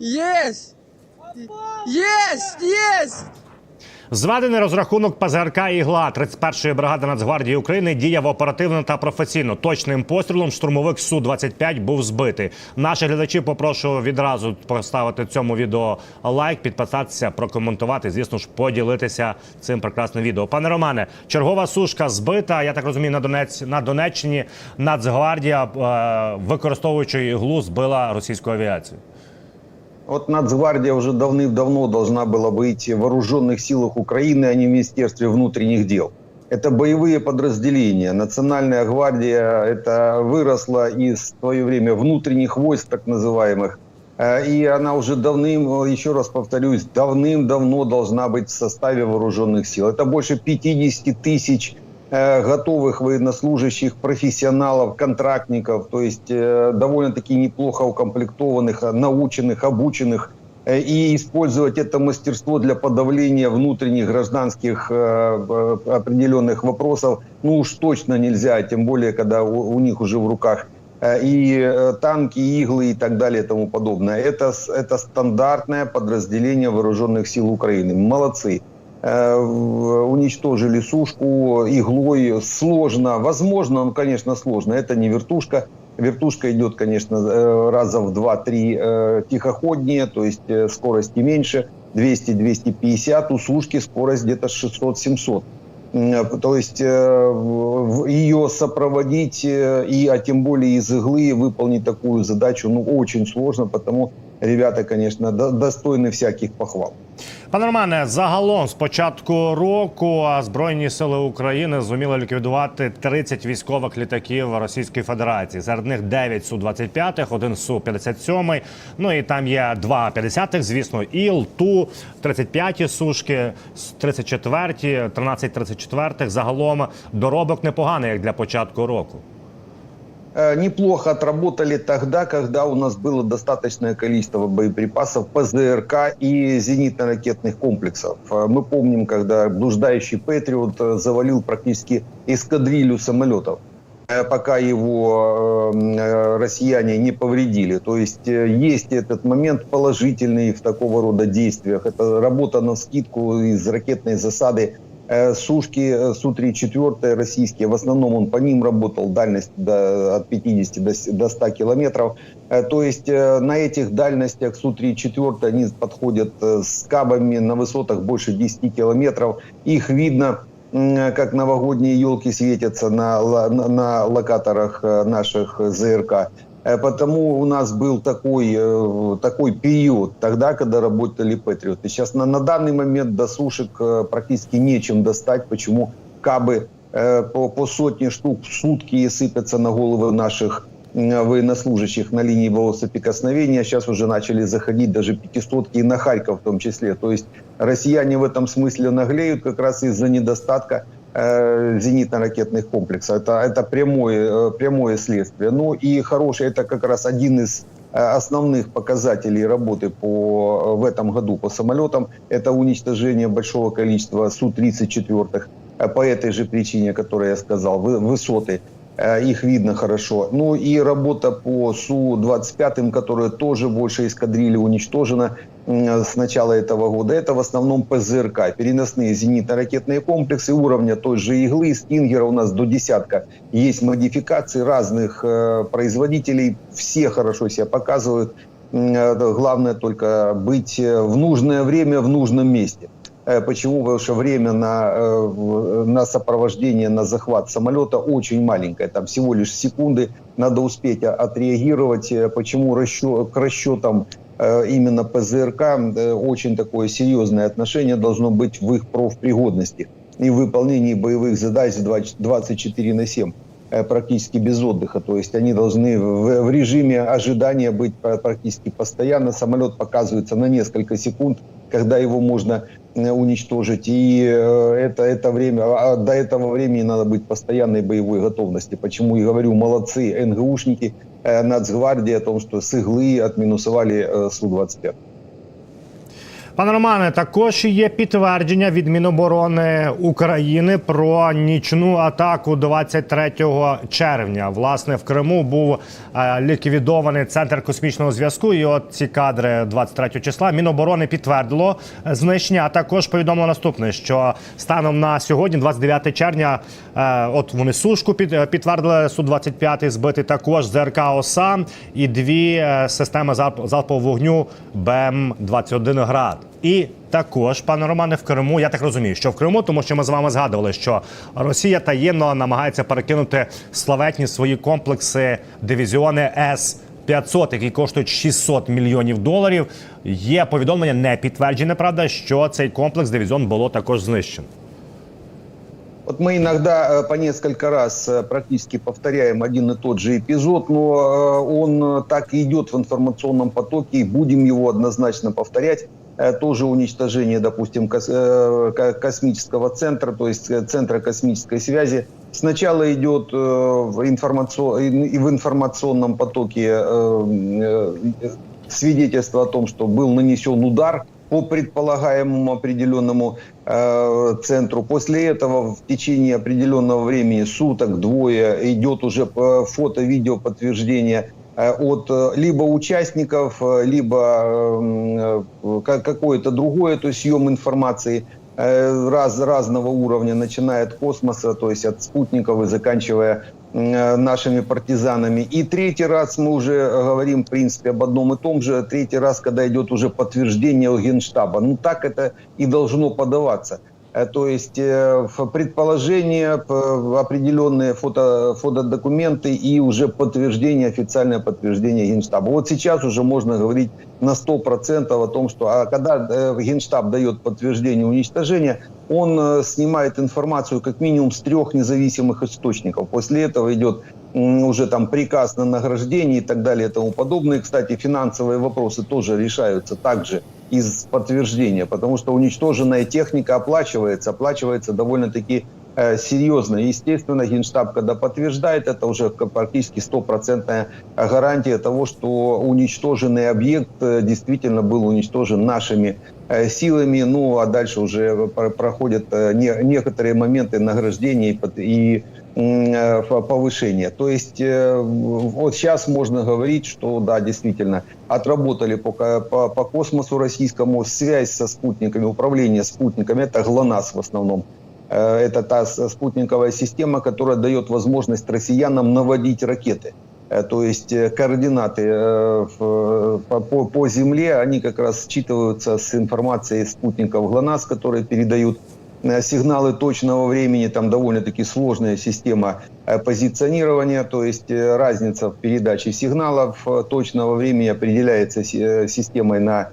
Yes! Yes! Yes! Зведений розрахунок ПЗРК «Ігла» 31-ї бригади Нацгвардії України діяв оперативно та професійно. Точним пострілом штурмовик Су-25 був збитий. Наші глядачі попрошу відразу поставити цьому відео лайк, підписатися, прокоментувати. Звісно ж, поділитися цим прекрасним відео. Пане Романе, чергова сушка збита. Я так розумію, на Донець на Донеччині Нацгвардія, е, використовуючи іглу, збила російську авіацію. Вот Нацгвардия уже давным-давно должна была быть в вооруженных силах Украины, а не в Министерстве внутренних дел. Это боевые подразделения. Национальная гвардия это выросла из в свое время внутренних войск, так называемых. Э, И она уже давным, еще раз повторюсь, давным-давно должна быть в составе вооруженных сил. Это больше 50 тысяч готовых военнослужащих, профессионалов, контрактников, то есть э, довольно-таки неплохо укомплектованных, э, наученных, обученных. Э, И использовать это мастерство для подавления внутренних гражданских э, э, определенных вопросов, ну уж точно нельзя, тем более, когда у, них уже в руках э, и э, танки, и иглы и так далее и тому подобное. Это, это стандартное подразделение вооруженных сил Украины. Молодцы. Э, уничтожили сушку иглой. Сложно. Возможно, ну, конечно, сложно. Это не вертушка. Вертушка идет, конечно, э, раза в 2-3 э, тихоходнее, то есть скорости меньше, 200-250. У сушки скорость где-то 600-700. М, То есть ее сопроводить и, а тем более из иглы выполнить такую задачу, ну, очень сложно, потому ребята, конечно, до- достойны всяких похвал. Пане Романе, загалом з початку року Збройні сили України зуміли ліквідувати 30 військових літаків Російської Федерації. Серед них 9 су 25 один су 57 Ну і там є два 50-х, звісно, іл, ту 35 сушки, 34 13 34 Загалом доробок непоганий як для початку року. Э, Неплохо отработали тогда, когда у нас было достаточное количество боеприпасов ПЗРК и зенитно-ракетных комплексов. Э, Мы помним, когда блуждающий Патриот э, завалил практически эскадрилью самолетов пока его э, э, россияне не повредили. То есть есть этот момент положительный в такого рода действиях. Это работа на скидку из ракетной засады сушки э, Су-34 российские. В основном он по ним работал, дальность до, от 50 до, до 100 километров. Э, То есть э, на этих дальностях Су-34 они подходят э, с кабами на высотах больше 10 километров. Их видно как новогодние елки светятся на, на, на локаторах э, наших ЗРК. Э, Потому у нас был такой, э, такой период, тогда, когда работали Патриоты. Сейчас на, на данный момент до сушек э, практически нечем достать. Почему кабы по, по сотне штук в сутки сыпятся на головы наших военнослужащих на линии соприкосновения. Сейчас уже начали заходить даже пятистотки и на Харьков в том числе. То есть россияне в этом смысле наглеют как раз из-за недостатка зенитно-ракетных комплексов. Это, это прямое, э, прямое следствие. Ну и хороший, это как раз один из э, основных показателей работы по, в этом году по самолетам. Это уничтожение большого количества Су-34 э, по этой же причине, которую я сказал, вы- высоты. Э, Их видно хорошо. Ну и работа по Су-25, которая тоже больше эскадрильи уничтожена с начала этого года. Это в основном ПЗРК, переносные зенитно-ракетные комплексы уровня той же иглы, Стингера у нас до десятка. Есть модификации разных э, производителей, все хорошо себя показывают. Это Главное только быть э, в нужное время в нужном месте. Э, Почему? Потому что время на, э, на сопровождение, на захват самолета очень маленькое. Там всего лишь секунды. Надо успеть отреагировать. Э, Почему расчет, к расчетам именно ПЗРК очень такое серьезное отношение должно быть в их профпригодности и выполнении боевых задач 20 24 на 7 э, практически без отдыха. То есть они должны в, режиме ожидания быть пр- практически постоянно. Самолет показывается на несколько секунд, когда его можно э, уничтожить. И э, это, это время, а до этого времени надо быть постоянной боевой готовности. Почему и говорю, молодцы НГУшники, э, Нацгвардия о том, что с иглы отминусовали э, Су-25. Пане Романе, також є підтвердження від Міноборони України про нічну атаку 23 червня. Власне, в Криму був е, ліквідований центр космічного зв'язку. І от ці кадри 23 числа Міноборони підтвердило знищення. А також повідомило наступне: що станом на сьогодні, 29 червня, е, от вони сушку під, е, підтвердили су 25 збитий. Також ЗРК ОСА і дві системи залп- залпового вогню БМ 21 град. І також, пане Романе, в Криму, я так розумію, що в Криму, тому що ми з вами згадували, що Росія таємно намагається перекинути славетні свої комплекси дивізіони С. 500, які коштують 600 мільйонів доларів. Є повідомлення не підтверджене, правда, що цей комплекс дивізіон було також знищено. Вот мы иногда э, по несколько раз э, практически повторяем один и тот же эпизод, но э, он э, так и идет в информационном потоке, и будем его однозначно повторять. Э, Тоже уничтожение, допустим, э, ко- космического центра, то есть э, центра космической связи. Сначала идет в, информацио- и в информационном потоке свидетельство о том, что был нанесен удар по предполагаемому определенному центру. После этого в течение определенного времени, суток, двое, идет уже фото-видео подтверждение от э, либо участников, э, либо э, э, ка- какое-то другое, то есть съем информации э, раз, разного уровня, начиная от космоса, то есть от спутников и заканчивая э, нашими партизанами. И третий раз мы уже э, говорим, в принципе, об одном и том же. Третий раз, когда идет уже подтверждение у Генштаба. Ну, так это и должно подаваться. Э, То есть э, предположения, определенные фото, фотодокументы и уже подтверждение, официальное подтверждение Генштаба. Вот сейчас уже можно говорить на 100% о том, что а когда э, Генштаб дает подтверждение уничтожения, он снимает информацию как минимум с трех независимых источников. После этого идет уже там приказ на награждение и так далее и тому подобное. Кстати, финансовые вопросы тоже решаются также из подтверждения, потому что уничтоженная техника оплачивается, оплачивается довольно-таки э, серьезно. Естественно, Генштаб, когда подтверждает, это уже практически стопроцентная гарантия того, что уничтоженный объект э, действительно был уничтожен нашими э, силами. Ну, а дальше уже про- проходят э, не- некоторые моменты награждения и, э, повышения. То есть э, вот сейчас можно говорить, что да, действительно, отработали по, по, по космосу российскому, связь со спутниками, управление спутниками, это ГЛОНАСС в основном. Э, Это та спутниковая система, которая дает возможность россиянам наводить ракеты. Э, То есть э, координаты э, по, по- Земле, они как раз считываются с информацией спутников ГЛОНАСС, которые передают сигналы точного времени, там довольно-таки сложная система позиционирования, то есть разница в передаче сигналов точного времени определяется си- системой на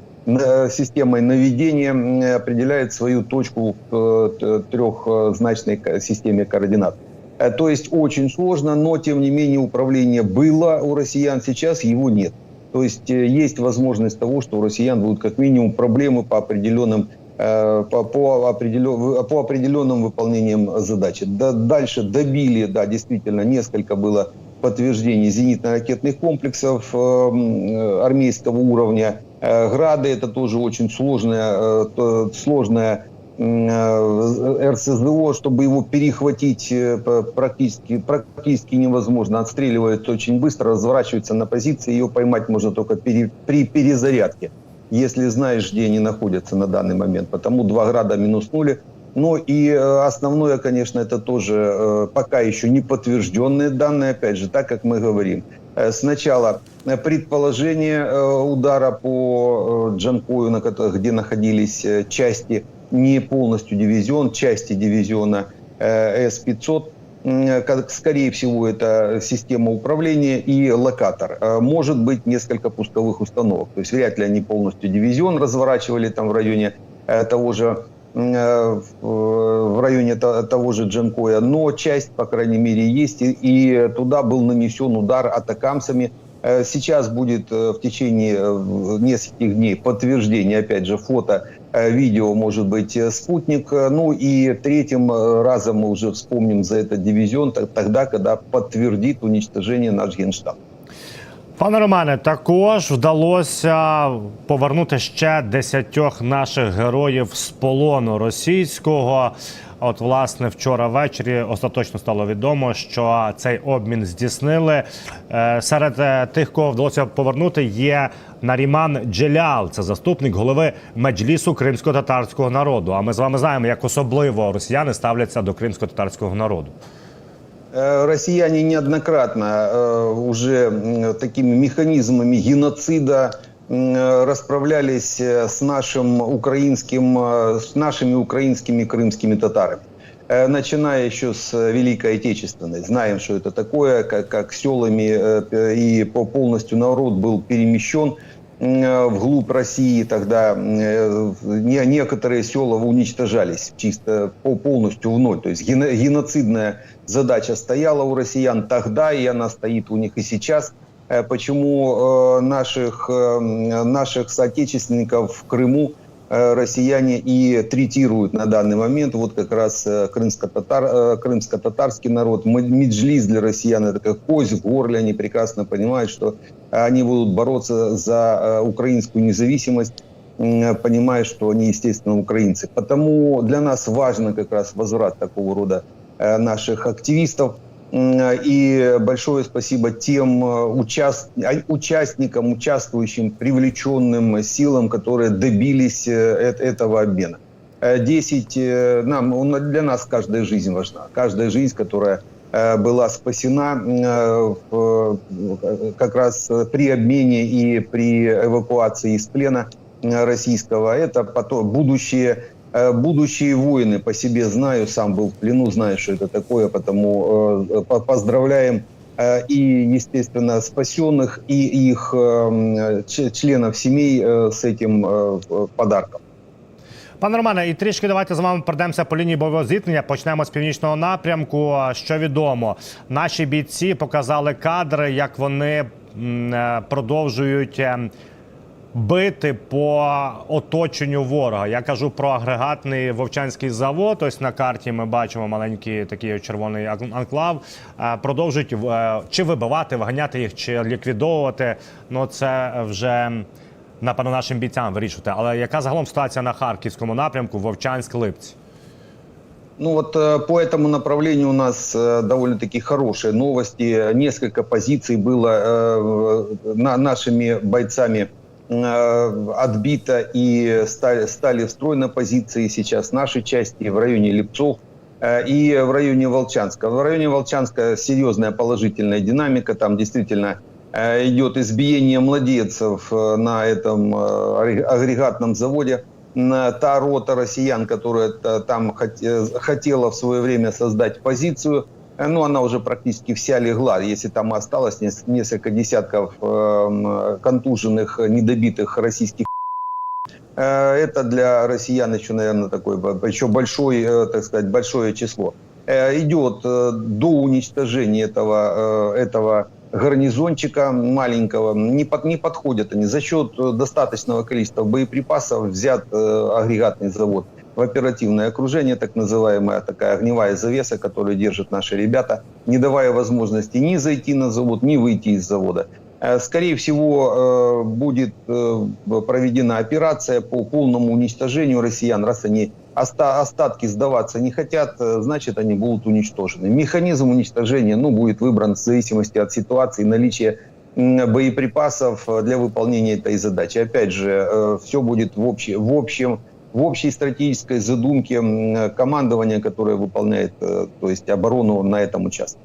системой наведения определяет свою точку в трехзначной системе координат. Э, То есть очень сложно, но тем не менее управление было у россиян, сейчас его нет. То есть э, есть возможность того, что у россиян будут как минимум проблемы по определенным э, по, по, определен- по определенным выполнениям задачи. Да- дальше добили, да, действительно, несколько было подтверждений зенитно-ракетных комплексов армейского уровня. Грады это тоже очень сложная, сложная РСЗО, чтобы его перехватить э, практически, практически невозможно. Отстреливается очень быстро, разворачивается на позиции, ее поймать можно только пере- при перезарядке, если знаешь, где они находятся на данный момент. Потому два града минуснули. Ну и э, основное, конечно, это тоже э, пока еще не подтвержденные данные, опять же, так как мы говорим. Э, Сначала э, предположение э, удара по э, Джанкою, где находились э, части, не полностью дивизион, части дивизиона э, С-500. М, как- Скорее всего, это система управления и локатор. Э, Может быть, несколько пусковых установок. То есть вряд ли они полностью дивизион разворачивали там в районе э, того же э, в районе то- того же Джанкоя, но часть, по крайней мере, есть, и, туда был нанесен удар атакамсами. Э, Сейчас будет э, в течение э, нескольких дней подтверждение, опять же, фото, э, видео, может быть, э, спутник. Э, Ну и третьим э, разом мы уже вспомним за этот дивизион т- тогда, когда подтвердит уничтожение наш генштаб. Пане Романе, також вдалося повернути ще десятьох наших героїв з полону російського. От, власне, вчора ввечері остаточно стало відомо, що цей обмін здійснили. Е, Серед е, тих, кого вдалося повернути, є Наріман Джелял, це заступник голови меджлісу кримсько-татарського народу. А ми з вами знаємо, як особливо росіяни ставляться до кримсько-татарського народу. Э, Россияне неоднократно э, уже м, такими механизмами геноцида м, э, расправлялись э, с нашим украинским, э, с нашими украинскими крымскими татарами. Э, Начиная еще с Великой Отечественной. Знаем, что это такое, как, как селами и по- полностью народ был перемещен вглубь России. Тогда некоторые села уничтожались чисто по- полностью в ноль. То есть гено- геноцидная задача стояла у россиян тогда, и она стоит у них и сейчас. Э, Почему э, наших, э, наших соотечественников в Крыму россияне и третируют на данный момент. Вот как раз крымско-татар, крымско-татарский народ, Меджлис для россиян это как кость в горле. Они прекрасно понимают, что они будут бороться за украинскую независимость понимая, что они, естественно, украинцы. Потому для нас важно как раз возврат такого рода наших активистов. И большое спасибо тем э, участ- а- участникам, участвующим, привлеченным силам, которые добились э, эт- этого обмена. Э, 10, э, нам, для нас каждая жизнь важна. Каждая жизнь, которая была спасена как раз при обмене и при эвакуации из плена российского. Это потом будущие э, будущие воины по себе знаю, сам был в плену, знаю, что это такое, потому э, по- поздравляем э, и, естественно, спасенных, и их э, ч- членов семей э, с этим э, подарком. Пане Романе, і трішки давайте з вами пройдемося по лінії бойового зіткнення. Почнемо з північного напрямку. Що відомо, наші бійці показали кадри, як вони м, е, продовжують. е, Бити по оточенню ворога. Я кажу про агрегатний вовчанський завод. Ось на карті ми бачимо маленький такий червоний ан- анклав. Е, Продовжують е, чи вибивати, виганяти їх, чи ліквідовувати. Ну це вже напевно нашим бійцям вирішувати. Але яка загалом ситуація на харківському напрямку Вовчанськ-Липці? Ну вот э, по этому направлению у нас э, довольно-таки хорошие новости. Несколько позиций было э, на, нашими бойцами э, отбито и стали, стали в строй на позиции сейчас нашей части в районе Липцов э, и в районе Волчанска. В районе Волчанска серьезная положительная динамика. Там действительно э, идет избиение младенцев на этом агре- агрегатном заводе та рота россиян, которая та- там хот- хотела в свое время создать позицию, ну, она уже практически вся легла. Если там осталось нес- несколько десятков эм, контуженных, э, недобитых российских э, это для россиян еще, наверное, такое б- еще большой, э, так сказать, большое число. Э, Идет э, до уничтожения этого, э, этого гарнизончика маленького. Не, под, не подходят они. За счет э, достаточного количества боеприпасов взят э, агрегатный завод в оперативное окружение, так называемая такая огневая завеса, которую держат наши ребята, не давая возможности ни зайти на завод, ни выйти из завода. Э, Скорее всего, э, будет э, проведена операция по полному уничтожению россиян. Раз они оста- остатки сдаваться не хотят, значит, они будут уничтожены. Механизм уничтожения ну, будет выбран в зависимости от ситуации, наличия боеприпасов для выполнения этой задачи. Опять же, все будет в, общем, в общем в общей стратегической задумке командования, которое выполняет э, то есть оборону на этом участке.